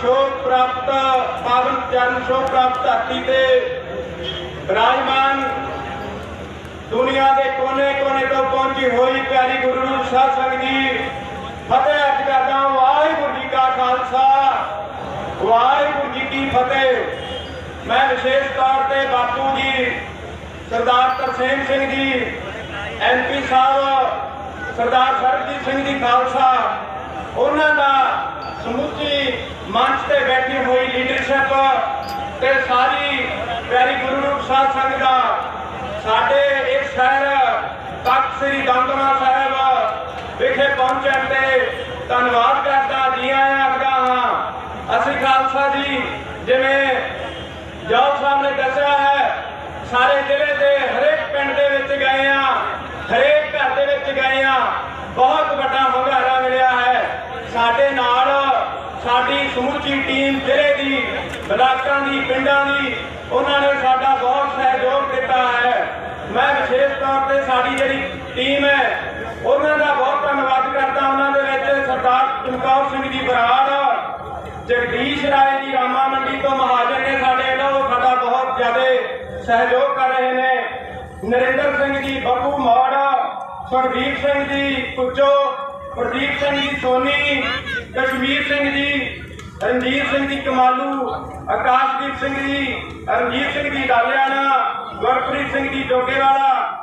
ਸ਼ੋਕ ਪ੍ਰਾਪਤ, ਪਾਵਨ ਚਰਨ ਸ਼ੋਕ ਪ੍ਰਾਪਤ ਧਰਤੀ ਤੇ ਵਿਰਾਜਮਾਨ ਦੁਨੀਆ ਦੇ ਕੋਨੇ-ਕੋਨੇ ਤੋਂ ਪਹੁੰਚੀ ਹੋਈ ਪਿਆਰੀ ਗੁਰੂ ਰੂਪ ਸਾਧ ਸੰਗਤ ਜੀ। ਫਤਿਹ ਅਰਜ ਕਰਦਾ ਵਾਹਿਗੁਰੂ ਜੀ ਕਾ ਖਾਲਸਾ। ਵਾਹਿਗੁਰੂ ਜੀ ਕੀ ਫਤਿਹ। ਮੈਂ ਵਿਸ਼ੇਸ਼ ਤੌਰ ਤੇ ਬਾਪੂ ਜੀ, ਸਰਦਾਰ ਤਰਸੇਮ ਸਿੰਘ ਜੀ ਐਮਪੀ ਸਾਹਿਬ, ਸਰਦਾਰ ਸਰਬਜੀਤ ਸਿੰਘ ਜੀ ਖਾਲਸਾ, ਉਹਨਾਂ ਦਾ ਸਮੁੱਚੀ ਮੰਚ ਤੇ ਬੈਠੀ ਹੋਈ ਲੀਡਰਸ਼ਿਪ ਤੇ ਸਾਰੀ ਪਿਆਰੀ ਗੁਰੂ ਰੂਪ ਸਾਧ ਸੰਗਤ ਦਾ, ਸਾਡੇ ਇੱਕ ਸ਼ਹਿਰ ਤਖਤ ਸ੍ਰੀ ਦਮਦਮਾ ਸਾਹਿਬ ਵਿਖੇ ਪਹੁੰਚਣ ਤੇ ਧੰਨਵਾਦ ਕਰਦਾ, ਜੀ ਆਇਆਂ ਆਖਦਾ ਹਾਂ। ਅਸੀਂ ਖਾਲਸਾ ਜੀ, ਜਿਵੇਂ ਜੋਤ ਸਾਹਿਬ ਨੇ ਦੱਸਿਆ ਹੈ, ਸਾਰੇ ਜ਼ਿਲ੍ਹੇ ਦੇ ਹਰੇਕ ਪਿੰਡ ਦੇ ਵਿੱਚ ਗਏ ਆ ਹਰੇਕ ਘਰ ਦੇ ਵਿੱਚ ਗਏ ਆ ਬਹੁਤ ਵੱਡਾ ਹੁੰਗਾਰਾ ਮਿਲਿਆ ਹੈ। ਸਾਡੇ ਨਾਲ ਸਾਡੀ ਸਮੁੱਚੀ ਟੀਮ ਜ਼ਿਲ੍ਹੇ ਦੀ, ਬਲਾਕਾਂ ਦੀ, ਪਿੰਡਾਂ ਦੀ, ਉਹਨਾਂ ਨੇ ਸਾਡਾ ਬਹੁਤ ਸਹਿਯੋਗ ਦਿੱਤਾ ਹੈ। ਮੈਂ ਵਿਸ਼ੇਸ਼ ਤੌਰ ਤੇ ਸਾਡੀ ਜਿਹੜੀ ਟੀਮ ਹੈ, ਉਹਨਾਂ ਦਾ ਬਹੁਤ ਧੰਨਵਾਦ ਕਰਦਾ ਉਹਨਾਂ ਦੇ ਵਿੱਚ, ਸਰਦਾਰ ਚਮਕੌਰ ਸਿੰਘ ਜੀ ਬਰਾੜ, ਜਗਦੀਸ਼ ਰਾਏ ਜੀ ਰਾਮਾ ਮੰਡੀ ਤੋਂ ਮਹਾਜਨ ਨੇ ਸਾਡੇ ਨਾਲ, ਉਹ ਸਾਡਾ ਬਹੁਤ ਜ਼ਿਆਦਾ ਸਹਿਯੋਗ ਕਰ ਰਹੇ ਨੇ। ਨਰਿੰਦਰ ਸਿੰਘ ਜੀ, ਬੱਬੂ ਮੌੜ ਸੁਰਦੀਪ ਸਿੰਘ ਜੀ ਕੁੱਚੋ ਪ੍ਰਦੀਪ ਸਿੰਘ ਜੀ, ਸੋਨੀ ਕਸ਼ਮੀਰ ਸਿੰਘ ਜੀ, ਰਣਜੀਤ ਸਿੰਘ ਜੀ ਕਮਾਲੂ, ਆਕਾਸ਼ਦੀਪ ਸਿੰਘ ਜੀ, ਰਣਜੀਤ ਸਿੰਘ ਜੀ ਡਾਲਿਆਣਾ, ਗੁਰਪ੍ਰੀਤ ਸਿੰਘ ਜੀ ਜੋਗੇਵਾਲਾ।